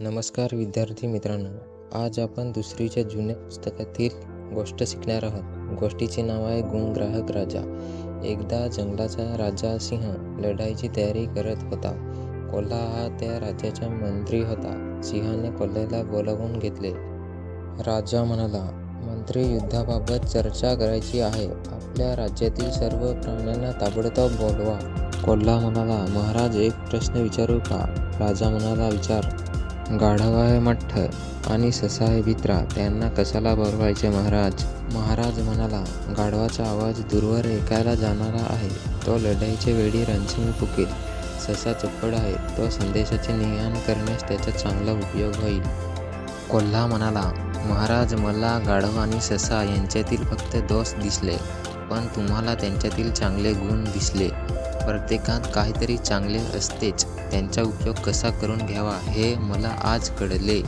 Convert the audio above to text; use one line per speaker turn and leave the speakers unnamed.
नमस्कार विद्यार्थी मित्रांनो आज आपण दुसरीच्या जुन्या पुस्तकातील गोष्ट शिकणार आहोत. गोष्टीचे नाव आहे गुणग्राहक राजा. एकदा जंगलाचा राजा सिंह लढाईची तयारी करत होता. कोल्हा हा त्या राज्याचा मंत्री होता. सिंहाने कोल्ह्याला बोलावून घेतले. राजा म्हणाला मंत्री युद्धाबाबत चर्चा करायची आहे. आपल्या राज्यातील सर्व प्राण्यांना ताबडतोब बोलवा. कोल्हा म्हणाला महाराज एक प्रश्न विचारू का? राजा म्हणाला विचार. गाढव आहे मठ्ठ आणि ससा आहे भित्रा त्यांना कशाला बोलवायचे महाराज? महाराज म्हणाला गाढवाचा आवाज दूरवर ऐकायला जाणारा आहे. तो लढाईच्या वेळी रणसिंग फुकेल. ससा चप्पड आहे. तो संदेशाचे नियान करण्यास त्याचा चांगला उपयोग होईल. कोल्हा म्हणाला महाराज मला गाढव आणि ससा यांच्यातील फक्त दोष दिसले पण तुम्हाला त्यांच्यातील चांगले गुण दिसले. प्रत्येकात काहीतरी चांगले असतेच त्यांचा उपयोग कसा करून घ्यावा हे मला आज कळले.